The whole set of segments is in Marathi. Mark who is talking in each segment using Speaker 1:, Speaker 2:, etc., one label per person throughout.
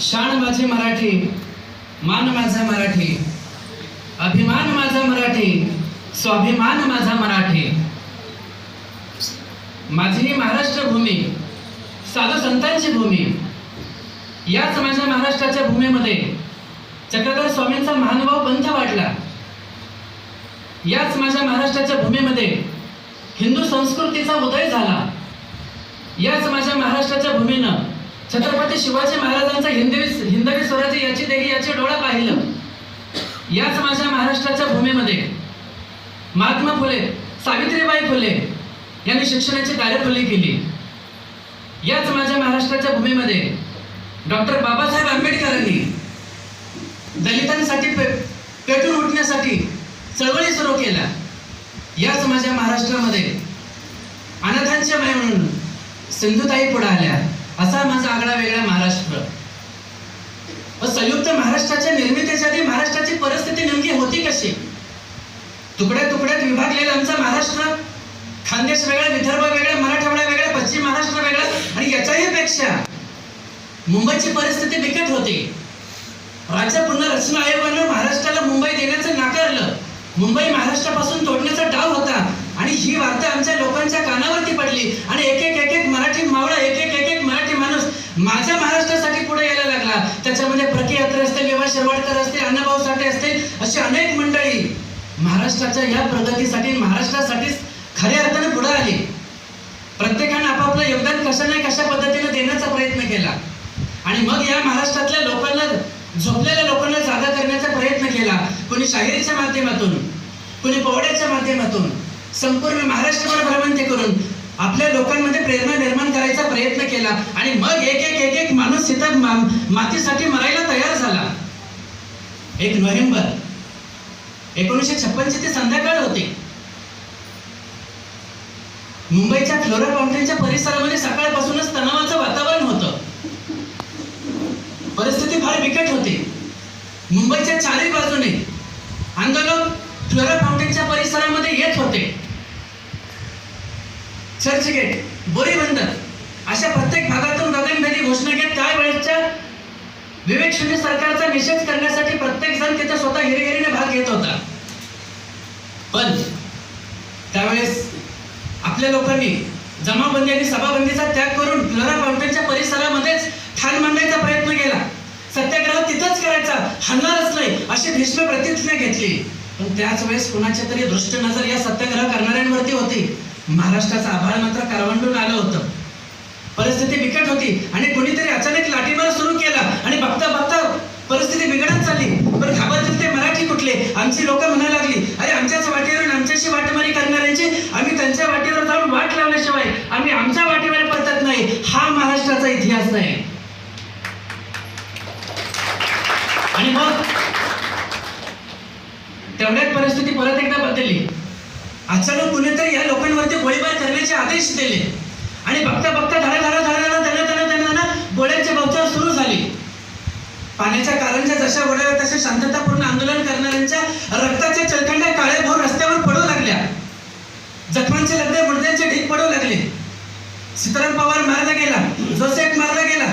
Speaker 1: शान माझे मराठी मान माझा मराठी अभिमान माझा मराठी स्वाभिमान माझा मराठी. माझी ही महाराष्ट्र भूमी साधू संतांची भूमी. याच माझ्या महाराष्ट्राच्या भूमीमध्ये चक्रधर स्वामींचा महानुभाव पंथ वाढला. याच माझ्या महाराष्ट्राच्या भूमीमध्ये हिंदू संस्कृतीचा उदय झाला. याच माझ्या महाराष्ट्राच्या भूमीनं छत्रपती शिवाजी महाराजांचं हिंदवी हिंदवी स्वराज्य याची देही याचे डोळा पाहिलं. याच माझ्या महाराष्ट्राच्या भूमीमध्ये महात्मा फुले सावित्रीबाई फुले यांनी शिक्षणाची कार्य खुली केली. याच माझ्या महाराष्ट्राच्या भूमीमध्ये डॉक्टर बाबासाहेब आंबेडकरांनी दलितांसाठी पे पेटून उठण्यासाठी चळवळी सुरू केल्या. याच माझ्या महाराष्ट्रामध्ये अनाथांच्या माय म्हणून सिंधुताई पुढे आल्या. असा माझा आगळा वेगळा महाराष्ट्र. व संयुक्त महाराष्ट्राच्या निर्मितीच्या आधी महाराष्ट्राची परिस्थिती नेमकी होती कशी? तुकड्या तुकड्यात विभागलेला आमचा महाराष्ट्र खानदेश वेगळा विदर्भ वेगळा मराठवाडा वेगळा पश्चिम महाराष्ट्र वेगळा आणि याच्याही पेक्षा मुंबईची परिस्थिती बिकट होती. राज्य पुनर्रचना आयोगानं महाराष्ट्राला मुंबई देण्याचं नाकारलं. मुंबई महाराष्ट्रापासून तोडण्याचा डाव होता आणि ही वार्ता आमच्या लोकांच्या कानावरती पडली आणि एक एक एक एक मराठी मावळा एक एक माझ्या महाराष्ट्रासाठी पुढे यायला लागला. त्याच्यामध्ये प्रकी असते असतील विवा शिरवाडकर असतील अण्णाभाऊ साठे असतील अशी अनेक मंडळी महाराष्ट्राच्या या प्रगतीसाठी महाराष्ट्रासाठी खऱ्या अर्थाने पुढे आली. प्रत्येकानं आपापलं योगदान कशा नाही कशा पद्धतीने देण्याचा प्रयत्न केला. आणि मग या महाराष्ट्रातल्या लोकांना झोपलेल्या लोकांना जागा करण्याचा प्रयत्न केला. कोणी शाहिरीच्या माध्यमातून कोणी पोवड्याच्या माध्यमातून संपूर्ण महाराष्ट्रभर भ्रमंती करून आपल्या लोकांमध्ये प्रेरणा निर्माण करायचा प्रयत्न केला आणि मग एक एक एक एक माणूस तिथं मा- मातीसाठी मरायला तयार झाला. एक नोव्हेंबर एकोणीसशे छप्पनची ती संध्याकाळ होती. मुंबईच्या फ्लोरा फाउंटेनच्या परिसरामध्ये सकाळपासूनच तणावाचं वातावरण होतं. परिस्थिती फार बिकट होती. मुंबईच्या चारही बाजूने आंदोलक फ्लोरा फाउंटेनच्या परिसरात येत होते चर्चगेट बोरी बंदर अशा प्रत्येक भागातून गगनभेदी घोषणा घेत त्यावेळेसच्या विवेक शून्य सरकारचा निषेध करण्यासाठी प्रत्येक जण तिथे स्वतः हिरेहिरीने भाग घेत होता. पण त्यावेळेस आपल्या लोकांनी जमाबंदी आणि सभाबंदीचा त्याग करून फ्लोरा फाउंटेनच्या परिसरामध्येच ठाण मांडायचा प्रयत्न केला. सत्याग्रह तिथंच करायचा हलणारच नाही अशी भीष्म प्रतिज्ञा घेतली. पण त्याच वेळेस कुणाच्या तरी दृष्ट नजर या सत्याग्रह करणाऱ्यांवरती होती. महाराष्ट्राचा आभाळ मात्र करवंडून आलं होतं. परिस्थिती बिकट होती आणि कोणीतरी अचानक लाठीमार सुरू केला आणि बघता बघता परिस्थिती बिघडत चालली. पण घाबरतील ते मराठी कुठले? आमची लोक म्हणायला लागली अरे आमच्याच वाटेवरून आमच्याशी वाटमारी करणाऱ्यांची आम्ही त्यांच्या वाटेवर जाऊन वाट लावल्याशिवाय आम्ही आमच्या वाटेवर परतत नाही. हा महाराष्ट्राचा इतिहास नाही. आणि मग तेवढ्याच परिस्थिती परत एकदा बदलली. अचानक कुणीतरी या लोकांवरती गोळीबार करण्याचे आदेश दिले. आणि बघता बघता धडा धडा धडा धडा धडा धडा धडा धडा गोळ्यांची बहुचार सुरू झाली. पाण्याच्या कारंजा जशा गोळ्या तशा शांततापूर्ण आंदोलन करणाऱ्यांच्या रक्ताच्या चलखंड्या काळे भोर रस्त्यावर पडू लागल्या. जखमांचे लगदे मुडद्यांचे ढीक पडू लागले. सीताराम पवार मारला गेला जोसेफ मारला गेला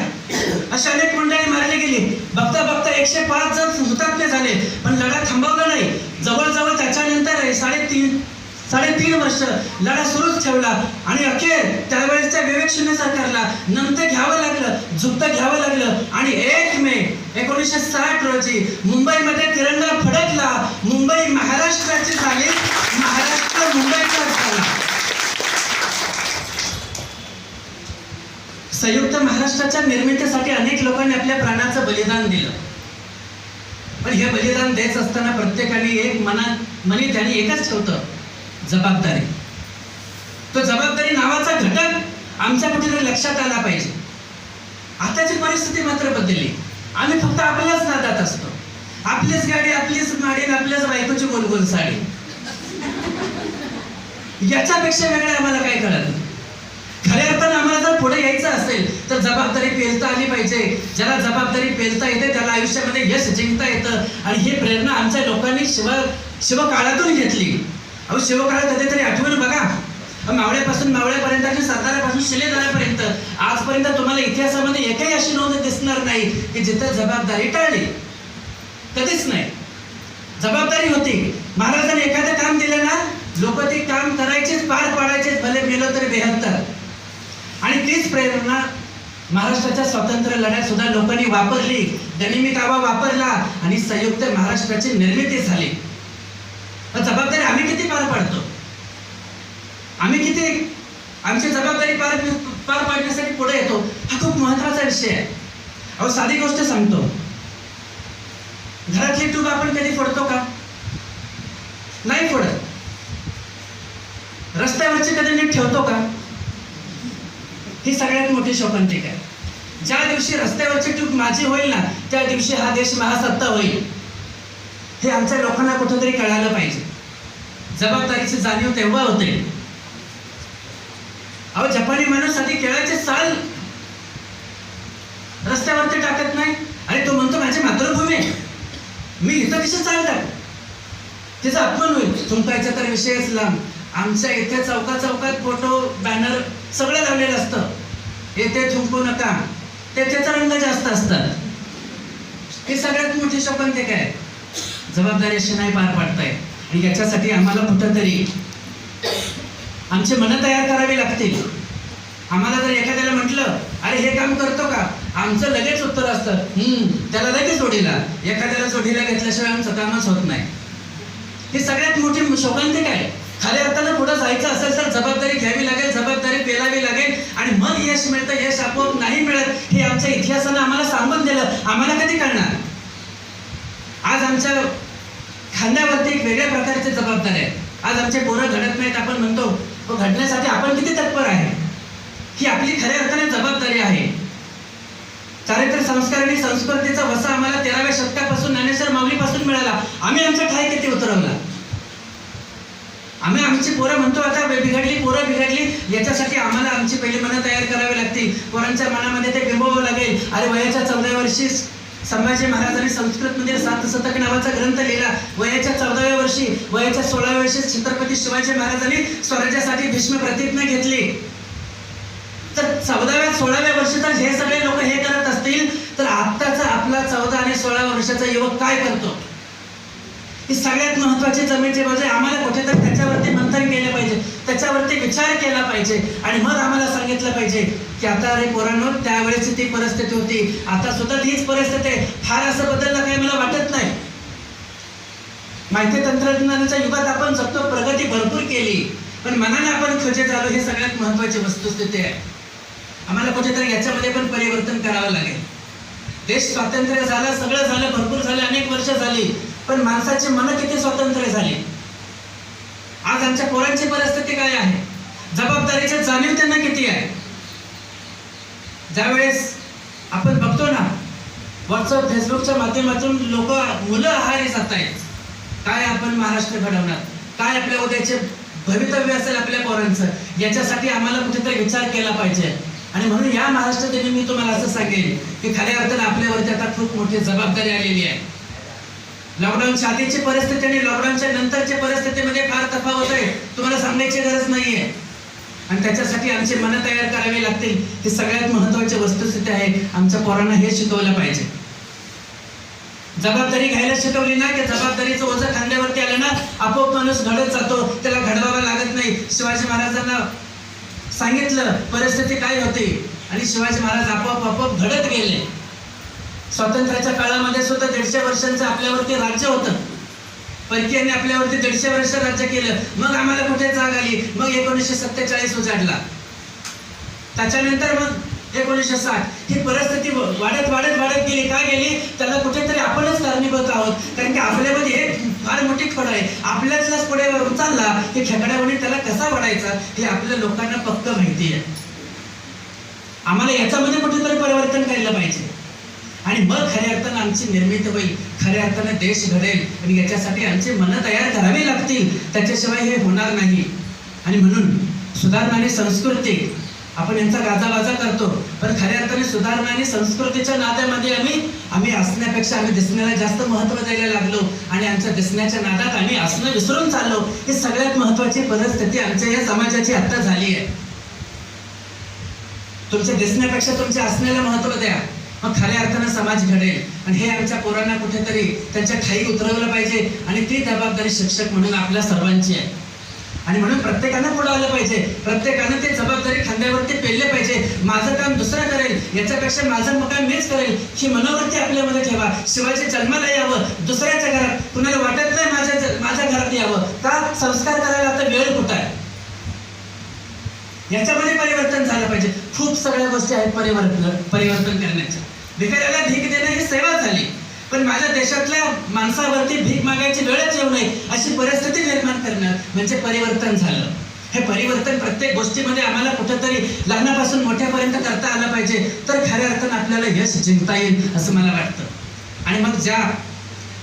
Speaker 1: अशा अनेक मंडळी मारली गेली. बघता बघता एकशे पाच जण हुतात्मे झाले पण लढा थांबवला नाही. जवळजवळ त्याच्यानंतर साडेतीन साडेतीन वर्ष लढा सुरूच ठेवला आणि अखेर त्यावेळेसच्या विवेक शून्य सरकारला नंतर घ्यावं लागलं झुकतं घ्यावं लागलं आणि एक मे एकोणीसशे साठ रोजी मुंबईमध्ये तिरंगा फडकला मुंबई महाराष्ट्राची झाली महाराष्ट्र मुंबईचा झाला. संयुक्त महाराष्ट्राच्या निर्मितीसाठी अनेक लोकांनी आपल्या प्राणाचं बलिदान दिलं. पण हे बलिदान द्यायचं असताना प्रत्येकाने एक मनात मनी त्याने एकच ठेवतं. जबाबदारी. तो जबाबदारी नावाचा घटक आमच्या कुठेतरी लक्षात आला पाहिजे. आताची परिस्थिती मात्र बदलली. आम्ही फक्त आपल्याच नादात असतो. आपलीच गाडी आपलीच माडी आपल्याच बायकोची गोलगोल साडी. याच्यापेक्षा वेगळं आम्हाला काय कळत नाही. खऱ्या अर्थानं आम्हाला जर पुढे यायचं असेल तर जबाबदारी पेलता आली पाहिजे. ज्याला जबाबदारी पेलता येते त्याला आयुष्यामध्ये यश जिंकता येतं. आणि ही प्रेरणा आमच्या लोकांनी शिव शिवकाळातून घेतली. अहो शिवकाळात कधीतरी आठवण बघा. मावळ्यापासून मावळ्यापर्यंत आणि शिलेदारापर्यंत. आजपर्यंत तुम्हाला इतिहासामध्ये एकही अशी नोंद दिसणार नाही की जिथं जबाबदारी टाळली. कधीच नाही. जबाबदारी होती. महाराजांनी एखादं काम दिलं ना लोक ते काम करायचेच पार पाडायचेच भले गेलो तरी बेहत्तर. आणि तीच प्रेरणा महाराष्ट्राच्या स्वातंत्र्य लढ्यात सुद्धा लोकांनी वापरली. गनिमी कावा वापरला आणि संयुक्त महाराष्ट्राची निर्मिती झाली. जबाबदारी आम्ही किती पार पाडतो? आम्ही किती आमची जबाबदारी पार पार पाडण्यासाठी पुढे येतो? हा खूप महत्त्वाचा विषय आहे. अहो साधी गोष्ट सांगतो. घरातली ट्यूब आपण कधी फोडतो का? नाही फोडत. रस्त्यावरची कधी नीट ठेवतो का? ही सगळ्यात मोठी शोकांतिक आहे. ज्या दिवशी रस्त्यावरची ट्यूब माझी होईल ना त्या दिवशी हा देश महासत्ता होईल. हे आमच्या लोकांना कुठंतरी कळायला पाहिजे. जबाबदारीची जाणीव तेव्हा होते. अहो जपानी माणूससाठी केळाचे साल रस्त्यावरती टाकत नाही. आणि तो म्हणतो माझी मातृभूमी आहे. मी इथं कशी चालतात तिचा अपमान होईल. थुंकायचा तर विषयच लांब. आमच्या इथे चौका चौकात फोटो बॅनर सगळं लावलेलं असतं. येथे थुंकू नका. त्याचा रंग जास्त असतात. ही सगळ्यात मोठी शोकांतिक आहे जबाबदारी अशी नाही पार पाडताय. आणि याच्यासाठी आम्हाला कुठंतरी आमचे मनं तयार करावी लागतील. आम्हाला जर एखाद्याला म्हटलं अरे हे काम करतो का? आमचं लगेच उत्तर असतं हम्म त्याला लगेच जोडीला. एखाद्याला जोडीला घेतल्याशिवाय आमचं कामच होत नाही. ही सगळ्यात मोठी शोकांतिक आहे. खऱ्या अर्थानं पुढे जायचं असेल तर जबाबदारी घ्यावी लागेल जबाबदारी पेलावी लागेल आणि मग यश मिळतं यश आपोआप नाही मिळत हे आमच्या इतिहासानं आम्हाला सांगून दिलं. आम्हाला कधी कळणार? आज आमच्या खांद्यावरती एक वेगळ्या प्रकारची जबाबदारी आहे. आज आमचे पोरं घडत नाहीत आपण म्हणतो व घडण्यासाठी आपण किती तत्पर आहे. ही आपली खऱ्या अर्थाने जबाबदारी आहे. चारित्र्य संस्कार आणि संस्कृतीचा वसा आम्हाला तेराव्या शतकापासून ज्ञानेश्वर माऊलीपासून मिळाला. आम्ही आमचा ठाय किती उतरवला? आम्ही आमची पोरं म्हणतो आता बिघडली पोरं बिघडली याच्यासाठी आम्हाला आमची पहिली मनं तयार करावी लागतील. पोरांच्या मनामध्ये ते बिंबवावं लागेल. अरे वयाच्या चौदाव्या वर्षी संभाजी महाराजांनी संस्कृतमध्ये सात शतक नावाचा ग्रंथ लिहिला. वयाच्या चौदाव्या वर्षी वयाच्या सोळाव्या वर्षी छत्रपती शिवाजी महाराजांनी स्वराज्यासाठी भीष्म प्रतिज्ञा घेतली. तर चौदाव्या सोळाव्या वर्षी तर हे सगळे लोक हे करत असतील तर आत्ताचा आपला चौदा आणि सोळा वर्षाचा युवक काय करतो? ही सगळ्यात महत्वाची जमेची बाजू आहे. आम्हाला कुठेतरी त्याच्यावरती मंथन केलं पाहिजे. त्याच्यावरती विचार केला पाहिजे. आणि मग आम्हाला सांगितलं पाहिजे की आता अरे पोरांनो त्यावेळेस ती परिस्थिती होती. आता सुद्धा तीच परिस्थिती आहे. फार असं बदललं काही मला वाटत नाही. माहिती तंत्रज्ञानाच्या युगात आपण जगतो प्रगती भरपूर केली. पण मनाने आपण खचे झालो ही सगळ्यात महत्वाची वस्तुस्थिती आहे. आम्हाला कुठेतरी याच्यामध्ये पण परिवर्तन करावं लागेल. देश स्वातंत्र्य झालं सगळं झालं भरपूर झालं अनेक वर्ष झाली. पण माणसाचे मन किती स्वातंत्र्य झाले? आज आमच्या पोरांची परिस्थिती काय आहे? जबाबदारीची जाणीव त्यांना किती आहे? ज्यावेळेस आपण बघतो ना व्हॉट्सअप फेसबुकच्या माध्यमातून लोक मुलं आहारी जात आहेत काय आपण महाराष्ट्र घडवणार? काय आपल्या उद्याचे भवितव्य असेल आपल्या पोरांचं? याच्यासाठी आम्हाला कुठेतरी विचार केला पाहिजे. आणि म्हणून या महाराष्ट्र दिनी मी तुम्हाला असं सांगेन की खऱ्या अर्थानं आपल्यावरती आता खूप मोठी जबाबदारी आलेली आहे. लॉकडाऊनच्या आधीची परिस्थिती आणि लॉकडाऊनच्या नंतरची परिस्थितीमध्ये फार तफावत आहे. तुम्हाला सांगण्याची गरज नाहीये. आणि त्याच्यासाठी आमची मनं तयार करावी लागतील. ही सगळ्यात महत्वाची वस्तुस्थिती आहे. आमच्या पोरांना हे शिकवलं पाहिजे. जबाबदारी घ्यायला शिकवली ना की जबाबदारीचं ओझं खांद्यावरती आलं ना आपोआप माणूस घडत जातो. त्याला घडवावा लागत नाही. शिवाजी महाराजांना सांगितलं परिस्थिती काय होती? आणि शिवाजी महाराज आपोआप आपोआप घडत गेले. स्वातंत्र्याच्या काळामध्ये सुद्धा दीडशे वर्षांचं आपल्यावरती राज्य होतं. परकीयांनी आपल्यावरती दीडशे वर्ष राज्य केलं. मग आम्हाला कुठे जाग आली? मग एकोणीसशे सत्तेचाळीस उजाडला. त्याच्यानंतर मग एकोणीसशे साठ. ही परिस्थिती वाढत वाढत वाढत गेली. का गेली? त्याला कुठेतरी आपणच कारणीभूत आहोत. कारण की आपल्यामध्ये हे फार मोठी खड आहे. आपल्याच पुढे उचलला की खेकड्यावरून त्याला कसा वाढायचा हे आपल्या लोकांना पक्क माहिती आहे. आम्हाला याच्यामध्ये म्हणजे कुठेतरी परिवर्तन करायला पाहिजे. आणि मग खऱ्या अर्थानं आमची निर्मिती होईल खऱ्या अर्थानं देश घडेल आणि याच्यासाठी आमची मनं तयार करावी लागतील त्याच्याशिवाय हे होणार नाही. आणि म्हणून सुधारणा आणि संस्कृती आपण यांचा गाजाबाजा करतो पण खऱ्या अर्थाने सुधारणा आणि संस्कृतीच्या नात्यामध्ये आम्ही आम्ही असण्यापेक्षा आम्ही दिसण्याला जास्त महत्त्व द्यायला लागलो आणि आमच्या दिसण्याच्या नादात आम्ही असणं विसरून चाललो ही सगळ्यात महत्त्वाची परिस्थिती आमच्या या समाजाची आत्ता झाली आहे. तुमच्या दिसण्यापेक्षा तुमच्या असण्याला महत्त्व द्या. मग खऱ्या अर्थानं समाज घडेल. आणि हे आमच्या पोरांना कुठेतरी त्यांच्या ठाई उतरवलं पाहिजे आणि ती जबाबदारी शिक्षक म्हणून आपल्या सर्वांची आहे. आणि म्हणून प्रत्येकानं पुढे आलं पाहिजे. प्रत्येकानं ते जबाबदारी खांद्यावरती पेलले पाहिजे. माझं काम दुसरं करेल. याच्यापेक्षा माझं काम मीच करेल. ही मनोवृत्ती आपल्यामध्ये ठेवा. शिवाजी जन्माला यावं. दुसऱ्याच्या घरात. कुणाला वाटत नाही माझ्या माझ्या घरात यावं. का संस्कार करायला आता वेळ कुठं आहे? याच्यामध्ये परिवर्तन झालं पाहिजे. खूप सगळ्या गोष्टी आहेत परिवर्तन परिवर्तन करण्याच्या. भिकाऱ्याला भीक देणं ही सेवा झाली. पण माझ्या देशातल्या माणसावरती भीक मागायची वेळच येऊ नये अशी परिस्थिती निर्माण करणं म्हणजे परिवर्तन झालं. हे परिवर्तन प्रत्येक गोष्टीमध्ये आम्हाला कुठेतरी लहानापासून मोठ्यापर्यंत करता आलं पाहिजे. तर खऱ्या अर्थानं आपल्याला यश जिंकता येईल असं मला वाटतं. आणि मग ज्या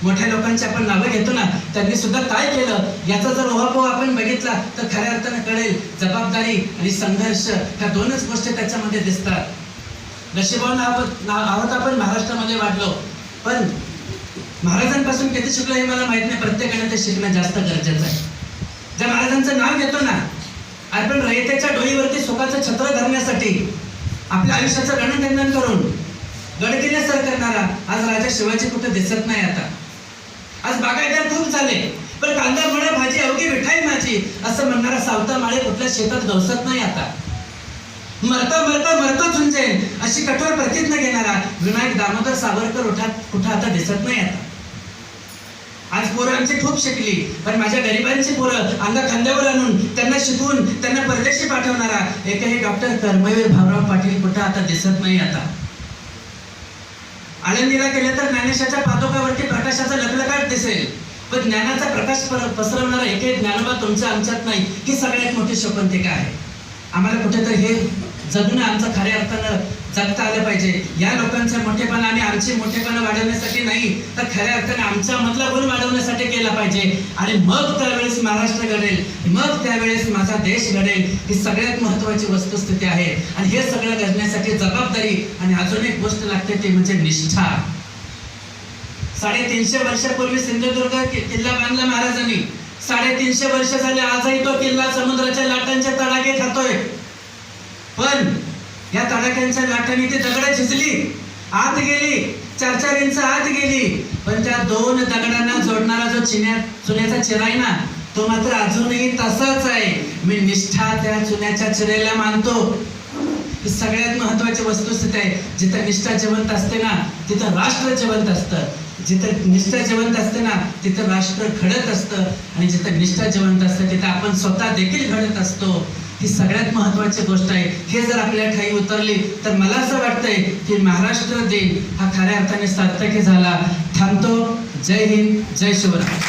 Speaker 1: मोठ्या लोकांची आपण नावं घेतो ना त्यांनी सुद्धा काय केलं? याचा जर ओहापोह आपण बघितला तर खऱ्या अर्थानं कळेल जबाबदारी आणि संघर्ष ह्या दोनच गोष्टी त्याच्यामध्ये दिसतात. नशिबावून आहोत आहोत आपण महाराष्ट्रामध्ये वाढलो. पण महाराजांपासून किती शिकलो हे मला माहीत नाही प्रत्येकाने ते शिकणं जास्त गरजेचं आहे. ज्या महाराजांचं नाव घेतो ना आपण रयतेच्या डोळीवरती सुखाचं छत्र धरण्यासाठी आपल्या आयुष्याचं गणकंदन करून गडकिल्ले सर करणारा आज राजा शिवाजी कुठे दिसत नाही आता. आज बागायतदार खूप झाले. पण कांदा म्हणा भाजी अवघी मिठाई माझी असं म्हणणारा सावता माळे कुठल्या शेतात गवसत नाही आता. मरता मरता मरतो झुंजेल अशी कठोर प्रतिज्ञा घेणारा विनायक दामोदर सावरकर उठा कुठं आता दिसत नाही आता. आज पोरं आमची खूप शिकली पण माझ्या गरिबांची पोरं अंगा खांद्यावर आणून त्यांना शिकवून त्यांना परदेशी पाठवणारा एकही डॉक्टर कर्मवीर भाऊराव पाटील कुठं आता दिसत नाही आता. आळंदीला गेले तर ज्ञानेशाच्या पादुकावरती प्रकाशाचा लखलखाट दिसेल. पण ज्ञानाचा प्रकाश पसरवणारा एकही ज्ञानोबा तुमच्या आमच्यात नाही. ही सगळ्यात मोठी शपंतिका आहे. आम्हाला कुठेतरी हे जगणं आमचं खऱ्या अर्थानं जगता आलं पाहिजे. या लोकांचं मोठेपणा आणि आमचे मोठेपणा वाढवण्यासाठी नाही तर खऱ्या अर्थाने आमच्या मधला गुण वाढवण्यासाठी केला पाहिजे. आणि मग त्यावेळेस महाराष्ट्र घडेल मग त्यावेळेस माझा देश घडेल ही सगळ्यात महत्वाची वस्तुस्थिती आहे. आणि हे सगळं घडण्यासाठी जबाबदारी आणि अजून एक गोष्ट लागते ती म्हणजे निष्ठा. साडेतीनशे वर्षापूर्वी सिंधुदुर्ग किल्ला बांधला महाराजांनी. साडेतीनशे वर्ष झाले आजही तो किल्ला समुद्राच्या लाटांच्या तडाखे खातोय पण या तडाख्यांच्या लाटाने ती दगड झिजली आत गेली. चार चार इंच आत गेली. पण त्या दोन दगडांना जोडणारा जो चिन्या चुन्याचा चिरा आहे ना तो मात्र अजूनही तसाच आहे. मी निष्ठा त्या चुन्याच्या चिरेला मानतो. ही सगळ्यात महत्वाची वस्तुस्थिती आहे. जिथं निष्ठा जिवंत असते ना तिथं राष्ट्र जिवंत असतं. जिथं निष्ठा जिवंत असते ना तिथं राष्ट्र घडत असतं. आणि जिथं निष्ठा जिवंत असतं तिथं आपण स्वतः देखील घडत असतो. ही सगळ्यात महत्वाची गोष्ट आहे. हे जर आपल्या ठाई उतरली तर मला असं वाटतंय की महाराष्ट्र दिन हा खऱ्या अर्थाने सार्थकी झाला. थांबतो. जय हिंद जय शिवराय.